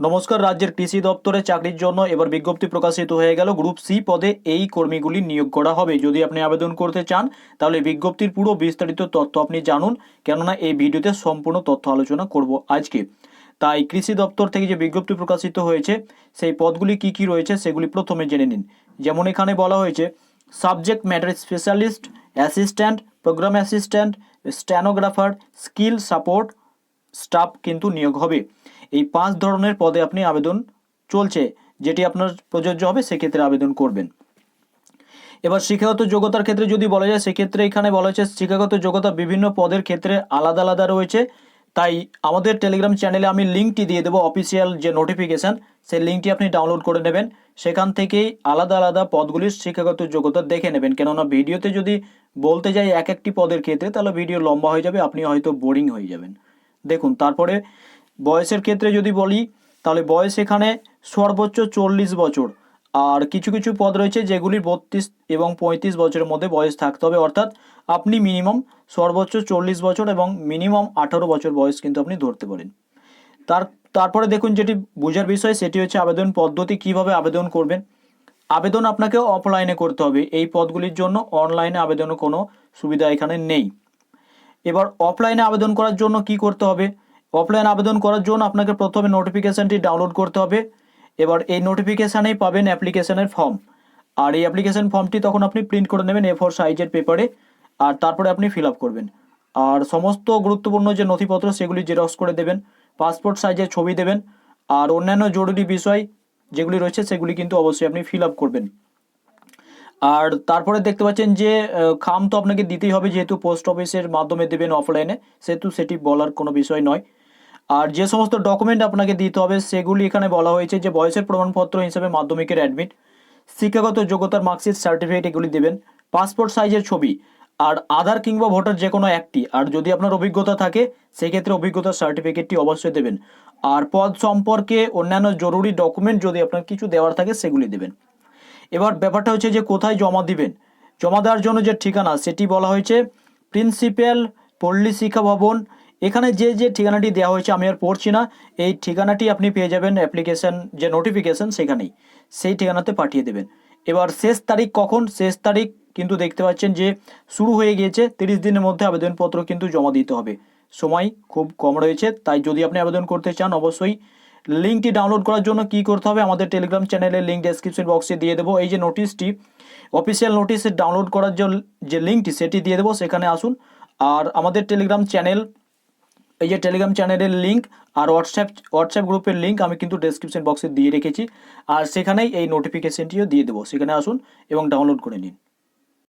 নমস্কার, রাজ্যের কৃষি দপ্তরে চাকরির জন্য এবার বিজ্ঞপ্তি প্রকাশিত হয়ে গেল। গ্রুপ সি পদে এই কর্মীগুলি নিয়োগ করা হবে। যদি আপনি আবেদন করতে চান, তাহলে বিজ্ঞপ্তির পুরো বিস্তারিত তথ্য আপনি জানুন। কেননা এই ভিডিওতে সম্পূর্ণ তথ্য আলোচনা করব আজকে। তাই কৃষি দপ্তর থেকে যে বিজ্ঞপ্তি প্রকাশিত হয়েছে, সেই পদগুলি কি কি রয়েছে সেগুলি প্রথমে জেনে নিন। যেমন এখানে বলা হয়েছে, subject matter specialist, assistant, program assistant, stenographer, skill support staff কিন্তু নিয়োগ হবে। এই পাঁচ ধরনের পদে আপনি আবেদন চলছে, যেটি আপনার প্রযোজ্য হবে, সেক্ষেত্রে আবেদন করবেন। এবার শিক্ষাগত যোগ্যতার ক্ষেত্রে যদি বলা যায়, সেক্ষেত্রে এখানে বলা হয়েছে, শিক্ষাগত যোগ্যতা বিভিন্ন পদের ক্ষেত্রে আলাদা আলাদা রয়েছে। তাই আমাদের টেলিগ্রাম চ্যানেলে আমি লিঙ্কটি দিয়ে দেবো অফিসিয়াল যে নোটিফিকেশান সেই লিঙ্কটি আপনি ডাউনলোড করে নেবেন। সেখান থেকেই আলাদা আলাদা পদগুলির শিক্ষাগত যোগ্যতা দেখে নেবেন। কেননা ভিডিওতে যদি বলতে যাই এক একটি পদের ক্ষেত্রে, তাহলে ভিডিও লম্বা হয়ে যাবে, আপনি হয়তো বোরিং হয়ে যাবেন। দেখুন, তারপরে বয়সের ক্ষেত্রে যদি বলি, তাহলে বয়স এখানে সর্বোচ্চ চল্লিশ বছর। আর কিছু কিছু পদ রয়েছে যেগুলির বত্রিশ এবং পঁয়ত্রিশ বছরের মধ্যে বয়স থাকতে হবে। অর্থাৎ আপনি মিনিমাম সর্বোচ্চ চল্লিশ বছর এবং মিনিমাম আঠারো বছর বয়স কিন্তু আপনি ধরতে পারেন। তার, তারপরে দেখুন, যেটি বোঝার বিষয়, সেটি হচ্ছে আবেদন পদ্ধতি কীভাবে আবেদন করবেন। আবেদন আপনাকে অফলাইনে করতে হবে। এই পদগুলির জন্য অনলাইনে আবেদনের কোনো সুবিধা এখানে নেই। এবার অফলাইনে আবেদন করার জন্য কি করতে হবে? অফলাইন আবেদন করার জন্য আপনাকে প্রথমে নোটিফিকেশানটি ডাউনলোড করতে হবে। এবার এই নোটিফিকেশানেই পাবেন অ্যাপ্লিকেশানের ফর্ম আর এই অ্যাপ্লিকেশান ফর্মটি তখন আপনি প্রিন্ট করে নেবেন এ ফোর সাইজের পেপারে আর তারপরে আপনি ফিল আপ করবেন। আর সমস্ত গুরুত্বপূর্ণ যে নথিপত্র, সেগুলি জেরক্স করে দেবেন পাসপোর্ট সাইজের ছবি দেবেন, আর অন্যান্য জরুরি বিষয় যেগুলি রয়েছে, সেগুলি কিন্তু অবশ্যই আপনি ফিল আপ করবেন। আর তারপরে দেখতে পাচ্ছেন যে খাম তো আপনাকে দিতেই হবে যেহেতু পোস্ট অফিসের মাধ্যমে দেবেন অফলাইনে সেহেতু সেটি বলার কোনো বিষয় নয়। আর যে সমস্ত ডকুমেন্ট আপনাকে দিতে হবে, সেগুলি এখানে বলা হয়েছে যে, বয়সের প্রমাণপত্র হিসেবে মাধ্যমিকের অ্যাডমিট শিক্ষাগত যোগ্যতার মার্কশিট সার্টিফিকেট এগুলি দেবেন পাসপোর্ট সাইজের ছবি, আর আধার কিংবা ভোটার যে কোনো একটি। আর যদি আপনার অভিজ্ঞতা থাকে, সেক্ষেত্রে অভিজ্ঞতার সার্টিফিকেটটি অবশ্যই দেবেন। আর পদ সম্পর্কে অন্যান্য জরুরি ডকুমেন্ট যদি আপনার কিছু দেওয়ার থাকে, সেগুলি দেবেন। এবার ব্যাপারটা হচ্ছে যে কোথায় জমা দিবেন? জমা দেওয়ার জন্য যে ঠিকানা, সেটি বলা হয়েছে প্রিন্সিপাল পল্লী শিক্ষা ভবন। এখানে যে যে ঠিকানাটি দেওয়া হয়েছে আমি আর পড়ছি না। এই ঠিকানাটি আপনি পেয়ে যাবেন অ্যাপ্লিকেশন, যে নোটিফিকেশন সেখানেই। সেই ঠিকানাতে পাঠিয়ে দেবেন। এবার শেষ তারিখ কখন? শেষ তারিখ কিন্তু দেখতে পাচ্ছেন যে শুরু হয়ে গিয়েছে। তিরিশ দিনের মধ্যে আবেদনপত্র কিন্তু জমা দিতে হবে। সময় খুব কম রয়েছে, তাই যদি আপনি আবেদন করতে চান, অবশ্যই লিঙ্কটি ডাউনলোড করার জন্য কি করতে হবে? আমাদের টেলিগ্রাম চ্যানেলের লিঙ্ক ডেসক্রিপশন বক্সে দিয়ে দেবো। এই যে নোটিশটি অফিসিয়াল নোটিশ ডাউনলোড করার যে- যে লিঙ্কটি সেটি দিয়ে দেবো। সেখানে আসুন। আর আমাদের টেলিগ্রাম চ্যানেল এই যে টেলিগ্রাম চ্যানেলের লিঙ্ক আর হোয়াটসঅ্যাপ হোয়াটসঅ্যাপ গ্রুপের লিঙ্ক আমি কিন্তু ডেসক্রিপশন বক্সে দিয়ে রেখেছি। আর সেখানেই এই নোটিফিকেশনটিও দিয়ে দেবো। সেখানে আসুন এবং ডাউনলোড করে নিন।